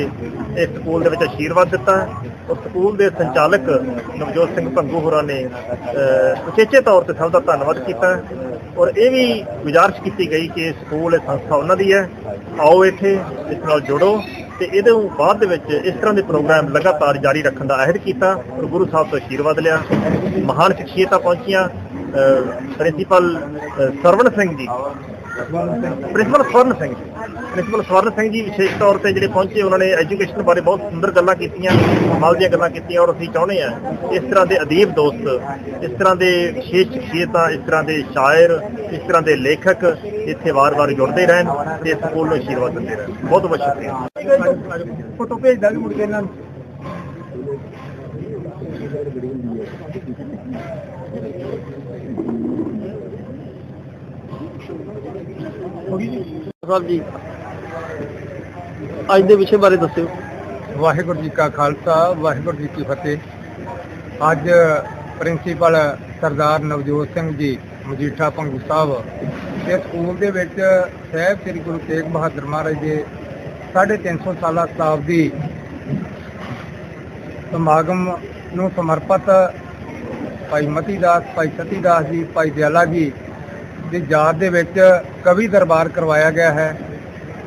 ਇਸ ਸਕੂਲ ਦੇ ਵਿੱਚ ਆਸ਼ੀਰਵਾਦ ਦਿੱਤਾ। ਔਰ ਸਕੂਲ ਦੇ ਸੰਚਾਲਕ ਨਵਜੋਤ ਸਿੰਘ ਭੰਗੂ ਹੋਰਾਂ ਨੇ ਅਹ, ਉਚੇਚੇ ਤੌਰ ਤੇ ਸਭ ਦਾ ਧੰਨਵਾਦ ਕੀਤਾ। ਔਰ ਇਹ ਵੀ ਗੁਜ਼ਾਰਿਸ਼ ਕੀਤੀ ਗਈ ਕਿ ਇਹ ਸਕੂਲ, ਇਹ ਸੰਸਥਾ ਉਹਨਾਂ ਦੀ ਹੈ। ਆਓ ਇੱਥੇ, ਇਸ ਨਾਲ ਜੁੜੋ ਤੇ ਇਹਦੇ ਬਾਅਦ ਦੇ ਵਿੱਚ ਇਸ ਤਰ੍ਹਾਂ ਦੇ ਪ੍ਰੋਗਰਾਮ ਲਗਾਤਾਰ ਜਾਰੀ ਰੱਖਣ ਦਾ ਅਹਿਦ ਕੀਤਾ। ਔਰ ਗੁਰੂ ਸਾਹਿਬ ਤੋਂ ਆਸ਼ੀਰਵਾਦ ਲਿਆ। ਮਹਾਨ ਸ਼ਖਸੀਅਤਾਂ ਪਹੁੰਚੀਆਂ। Principal Sarwan Singh ji principal Swaran Singh ji. Principal Swaran Singh ji ਵਿਸ਼ੇਸ਼ ਤੌਰ ਤੇ ਜਿਹੜੇ ਪਹੁੰਚੇ, ਉਹਨਾਂ ਨੇ ਐਜੂਕੇਸ਼ਨ ਬਾਰੇ ਬਹੁਤ ਸੁੰਦਰ ਗੱਲਾਂ ਕੀਤੀਆਂ ਕਮਾਲ ਦੀਆਂ ਗੱਲਾਂ ਕੀਤੀਆਂ, ਔਰ ਅਸੀਂ ਚਾਹੁੰਦੇ ਆ ਇਸ ਤਰ੍ਹਾਂ ਦੇ ਅਦੀਬ ਦੋਸਤ, ਇਸ ਤਰ੍ਹਾਂ ਦੇ ਵਿਸ਼ੇਸ਼ ਸ਼ਖਸੀਅਤਾਂ, ਇਸ ਤਰ੍ਹਾਂ ਦੇ ਸ਼ਾਇਰ, ਇਸ ਤਰ੍ਹਾਂ ਦੇ ਲੇਖਕ ਇੱਥੇ ਵਾਰ-ਵਾਰ ਜੁੜਦੇ ਰਹਿਣ ਤੇ ਸਕੂਲ ਨੂੰ ਆਸ਼ੀਰਵਾਦ ਦਿੰਦੇ ਰਹਿਣ। ਬਹੁਤ ਬਹੁਤ ਸ਼ੁਕਰੀਆ। ਫੋਟੋ ਭੇਜ ਦਾਂਗੇ ਮੁੜ ਕੇ ਇਹਨਾਂ ਨੂੰ। ਸਾਹਿਬ ਜੀ ਅੱਜ ਦੇ ਵਿਸ਼ੇ ਬਾਰੇ ਦੱਸਿਓ। ਵਾਹਿਗੁਰੂ ਜੀ ਕਾ ਖਾਲਸਾ ਵਾਹਿਗੁਰੂ ਜੀ ਕੀ ਫਤਿਹ। ਅੱਜ ਪ੍ਰਿੰਸੀਪਲ ਸਰਦਾਰ ਨਵਜੋਤ ਸਿੰਘ ਜੀ ਮਜੀਠਾ ਭੰਗੂ ਸਾਹਿਬ ਦੇ ਸਕੂਲ ਦੇ ਵਿੱਚ ਸਹਿਬ ਸ੍ਰੀ ਗੁਰੂ ਤੇਗ ਬਹਾਦਰ ਮਹਾਰਾਜ ਦੇ 350 ਸਾਲਾ ਸ਼ਤਾਬਦੀ ਸਮਾਗਮ ਨੂੰ ਸਮਰਪਿਤ ਭਾਈ ਮਤੀ ਦਾਸ ਭਾਈ ਸਤੀ ਦਾਸ ਜੀ ਭਾਈ ਦਿਆਲਾ ਜੀ ਦੀ ਯਾਦ ਦੇ ਵਿੱਚ ਕਵੀ ਦਰਬਾਰ ਕਰਵਾਇਆ ਗਿਆ ਹੈ।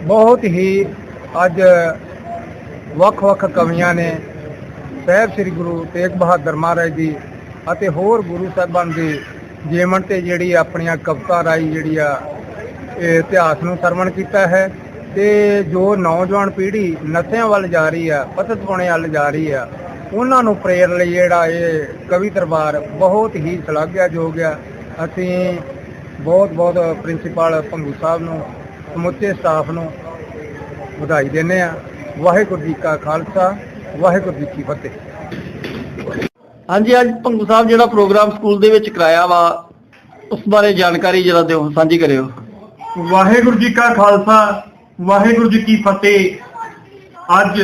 ਬਹੁਤ ਹੀ ਅੱਜ ਵੱਖ-ਵੱਖ ਕਵੀਆਂ ਨੇ ਸਾਹਿਬ ਸ੍ਰੀ ਗੁਰੂ ਤੇਗ ਬਹਾਦਰ ਮਹਾਰਾਜ ਜੀ ਅਤੇ ਹੋਰ ਗੁਰੂ ਸਾਹਿਬਾਨ ਦੇ ਜੀਵਨ ਤੇ ਜਿਹੜੀ ਆਪਣੀਆਂ ਕਵਿਤਾ ਰਾਈ ਜਿਹੜੀ ਆ, ਇਹ ਇਤਿਹਾਸ ਨੂੰ ਸਰਵਣ ਕੀਤਾ ਹੈ ਤੇ ਜੋ ਨੌਜਵਾਨ ਪੀੜ੍ਹੀ ਨਸ਼ਿਆਂ ਵੱਲ ਜਾ ਰਹੀ ਆ, ਪਤਤ ਪਾਉਣੇ ਵੱਲ ਜਾ ਰਹੀ ਆ, ਉਹਨਾਂ ਨੂੰ ਪ੍ਰੇਰਨ ਲਈ ਜਿਹੜਾ ਇਹ ਕਵੀ ਦਰਬਾਰ ਬਹੁਤ ਹੀ ਸ਼ਲਾਘਾਯੋਗ ਆ। ਅਸੀਂ ਬਹੁਤ ਬਹੁਤ ਪ੍ਰਿੰਸੀਪਲ ਭੰਗੂ ਸਾਹਿਬ ਨੂੰ ਸਮੁੱਚੇ ਸਟਾਫ ਨੂੰ ਵਧਾਈ ਦਿੰਦੇ ਆ ਵਾਹਿਗੁਰੂ ਜੀ ਕਾ ਖਾਲਸਾ ਵਾਹਿਗੁਰੂ ਜੀ ਕੀ ਫਤਿਹ। ਹਾਂਜੀ ਅੱਜ ਭੰਗੂ ਸਾਹਿਬ ਜਿਹੜਾ ਪ੍ਰੋਗਰਾਮ ਸਕੂਲ ਦੇ ਵਿੱਚ ਕਰਾਇਆ ਵਾ ਉਸ ਬਾਰੇ ਜਾਣਕਾਰੀ ਜਰਾ ਦਿਓ ਸਾਂਝੀ ਕਰਿਓ। ਵਾਹਿਗੁਰੂ ਜੀ ਕਾ ਖਾਲਸਾ ਵਾਹਿਗੁਰੂ ਜੀ ਕੀ ਫਤਿਹ। ਅੱਜ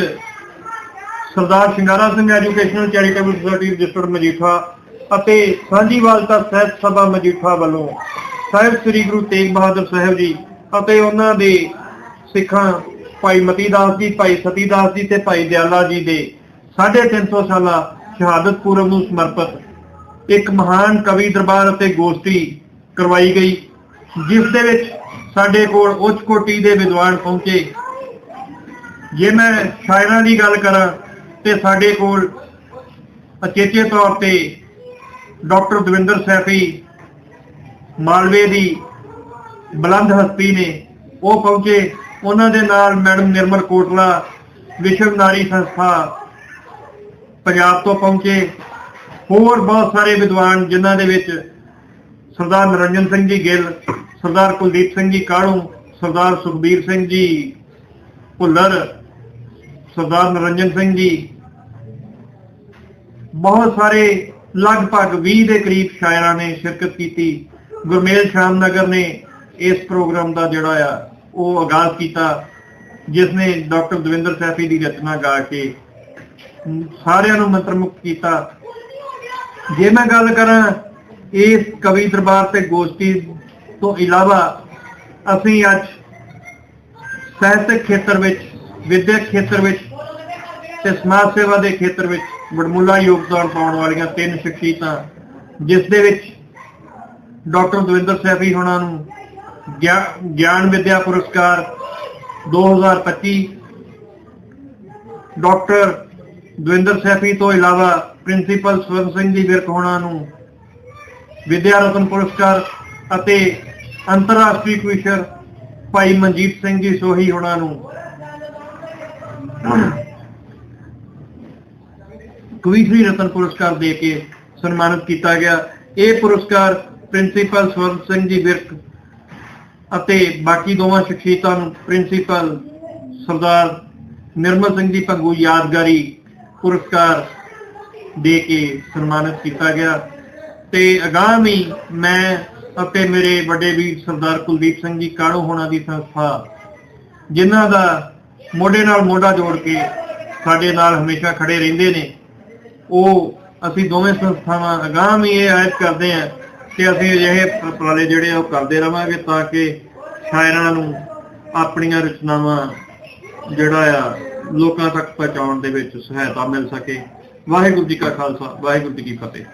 Sardar Shingara Singh educational charitable society registered Majitha ਅਤੇ ਸਾਂਝੀਵਾਲਤਾ ਸਾਹਿਤ ਸਭਾ ਮਜੀਠਾ ਵੱਲੋਂ ਸਾਹਿਬ ਸ੍ਰੀ ਗੁਰੂ ਤੇਗ ਬਹਾਦਰ ਸਾਹਿਬ ਜੀ ਅਤੇ ਉਹਨਾਂ ਦੇ ਸਿੱਖਾਂ ਭਾਈ ਮਤੀ ਦਾਸ ਜੀ, ਭਾਈ ਸਤੀ ਦਾਸ ਜੀ ਤੇ ਭਾਈ ਦਿਆਲਾ ਜੀ ਦੇ 350 ਸਾਲਾ ਸ਼ਹਾਦਤ ਪੁਰਬ ਨੂੰ ਸਮਰਪਿਤ ਇੱਕ ਮਹਾਨ ਕਵੀ ਦਰਬਾਰ ਅਤੇ ਗੋਸ਼ਟੀ ਕਰਵਾਈ ਗਈ, ਜਿਸ ਦੇ ਵਿੱਚ ਸਾਡੇ ਕੋਲ ਉੱਚ ਕੋਟੀ ਦੇ ਵਿਦਵਾਨ ਪਹੁੰਚੇ। ਜੇ ਮੈਂ ਸ਼ਾਇਰਾਂ ਦੀ ਗੱਲ ਕਰਾਂ ਤੇ ਸਾਡੇ ਕੋਲ ਅਚੇਚੇ ਤੌਰ ਤੇ ਡਾਕਟਰ ਦਵਿੰਦਰ ਸੈਫੀ ਮਾਲਵੇ ਦੀ ਬੁਲੰਦ ਹਸਤੀ ਨੇ, ਉਹ ਪਹੁੰਚੇ। ਉਹਨਾਂ ਦੇ ਨਾਲ ਮੈਡਮ ਨਿਰਮਲ ਕੋਟਲਾ, ਵਿਸ਼ਵ ਨਾਰੀ ਸੰਸਥਾ ਪੰਜਾਬ ਤੋਂ ਪਹੁੰਚੇ। ਹੋਰ ਬਹੁਤ ਸਾਰੇ ਵਿਦਵਾਨ, ਜਿਨ੍ਹਾਂ ਦੇ ਵਿੱਚ ਸਰਦਾਰ ਨਰਿੰਦਰ ਸਿੰਘ ਜੀ ਗਿੱਲ, ਸਰਦਾਰ ਕੁਲਦੀਪ ਸਿੰਘ ਜੀ ਕਾੜੂ ਸਰਦਾਰ ਸੁਖਬੀਰ ਸਿੰਘ ਜੀ ਭੁੱਲਰ, ਸਰਦਾਰ ਨਰਿੰਦਰ ਸਿੰਘ ਜੀ। ਬਹੁਤ ਸਾਰੇ ਲਗਭਗ 20 ਦੇ ਕਰੀਬ ਸ਼ਾਇਰਾਂ ਨੇ ਸ਼ਿਰਕਤ ਕੀਤੀ। ਗੁਰਮੇਲ ਸ਼ਾਮ ਨਗਰ ਨੇ ਇਸ ਪ੍ਰੋਗਰਾਮ ਦਾ ਜਿਹੜਾ ਆ, ਉਹ ਆਗਾਜ਼ ਕੀਤਾ, ਜਿਸ ਨੇ ਡਾਕਟਰ ਦਵਿੰਦਰ ਸੈਫੀ ਦੀ ਰਚਨਾ ਗਾ ਕੇ ਸਾਰਿਆਂ ਨੂੰ ਮੰਤਰਮੁਖ ਕੀਤਾ। ਜੇ ਮੈਂ ਗੱਲ ਕਰਾਂ ਇਸ ਕਵੀ ਦਰਬਾਰ ਤੇ ਗੋਸ਼ਟੀ ਤੋਂ ਇਲਾਵਾ, ਅਸੀਂ ਅੱਜ ਸਾਹਿਤਕ ਖੇਤਰ ਵਿੱਚ, ਵਿਦਿਅਕ ਖੇਤਰ ਵਿੱਚ ਤੇ ਸਮਾਜ ਸੇਵਾ ਦੇ ਖੇਤਰ ਵਿੱਚ ਵਡਮੁੱਲਾ ਯੋਗਦਾਨ ਪਾਉਣ ਵਾਲੀਆਂ ਤਿੰਨ ਸ਼ਖਸੀਅਤਾਂ, ਜਿਸ ਦੇ ਵਿੱਚ ਡਾਕਟਰ ਦਵਿੰਦਰ ਸੈਫੀ ਹੋਣਾ ਨੂੰ ਗਿਆ- ਗਿਆਨ ਵਿਦਿਆ ਪੁਰਸਕਾਰ 2025 ਡਾਕਟਰ ਦਵਿੰਦਰ ਸੈਫੀ ਤੋਂ ਇਲਾਵਾ ਪ੍ਰਿੰਸੀਪਲ ਸਵਰਨ ਸਿੰਘ ਜੀ ਵਿਰਕ ਹੋਣਾ ਨੂੰ ਵਿਦਿਆ ਰਤਨ ਪੁਰਸਕਾਰ ਅਤੇ ਅੰਤਰਰਾਸ਼ਟਰੀ ਕਵੀਸ਼ਰ ਭਾਈ ਮਨਜੀਤ ਸਿੰਘ ਜੀ ਸੋਹੀ ਹੋਣਾ ਨੂੰ ਕਵੀਸ਼ਰੀ ਰਤਨ ਪੁਰਸਕਾਰ ਦੇ ਕੇ ਸਨਮਾਨਿਤ ਕੀਤਾ ਗਿਆ। ਇਹ ਪੁਰਸਕਾਰ ਪ੍ਰਿੰਸੀਪਲ ਸਵਰਨ ਸਿੰਘ ਜੀ ਵਿਰਕ ਅਤੇ ਬਾਕੀ ਦੋਵਾਂ ਸ਼ਖਸੀਅਤਾਂ ਨੂੰ ਪ੍ਰਿੰਸੀਪਲ ਸਰਦਾਰ ਨਿਰਮਲ ਸਿੰਘ ਜੀ ਭੰਗੂ ਯਾਦਗਾਰੀ ਪੁਰਸਕਾਰ ਦੇ ਕੇ ਸਨਮਾਨਿਤ ਕੀਤਾ ਗਿਆ। ਤੇ ਅਗਾਮੀ ਮੈਂ ਅਤੇ ਮੇਰੇ ਵੱਡੇ ਵੀਰ ਸਰਦਾਰ ਕੁਲਦੀਪ ਸਿੰਘ ਜੀ ਕਾੜੋ ਹੋਣਾ ਦੀ ਸੰਸਥਾ, ਜਿਨ੍ਹਾਂ ਦਾ ਮੋਢੇ ਨਾਲ ਮੋਢਾ ਜੋੜ ਕੇ ਸਾਡੇ ਨਾਲ ਹਮੇਸ਼ਾ ਖੜੇ ਰਹਿੰਦੇ ਨੇ, ਉਹ ਅਸੀਂ ਦੋਵੇਂ ਸੰਸਥਾਵਾਂ ਅਗਾਂਹ ਵੀ ਇਹ ਆਇਤ ਕਰਦੇ ਹਾਂ ਕਿ ਅਸੀਂ ਅਜਿਹੇ ਉਪਰਾਲੇ ਜਿਹੜੇ ਆ ਉਹ ਕਰਦੇ ਰਵਾਂਗੇ ਤਾਂ ਕਿ ਸ਼ਾਇਰਾਂ ਨੂੰ ਆਪਣੀਆਂ ਰਚਨਾਵਾਂ ਜਿਹੜਾ ਆ ਲੋਕਾਂ ਤੱਕ ਪਹੁੰਚਾਉਣ ਦੇ ਵਿੱਚ ਸਹਾਇਤਾ ਮਿਲ ਸਕੇ। ਵਾਹਿਗੁਰੂ ਜੀ ਕਾ ਖਾਲਸਾ, ਵਾਹਿਗੁਰੂ ਜੀ ਕੀ ਫਤਿਹ।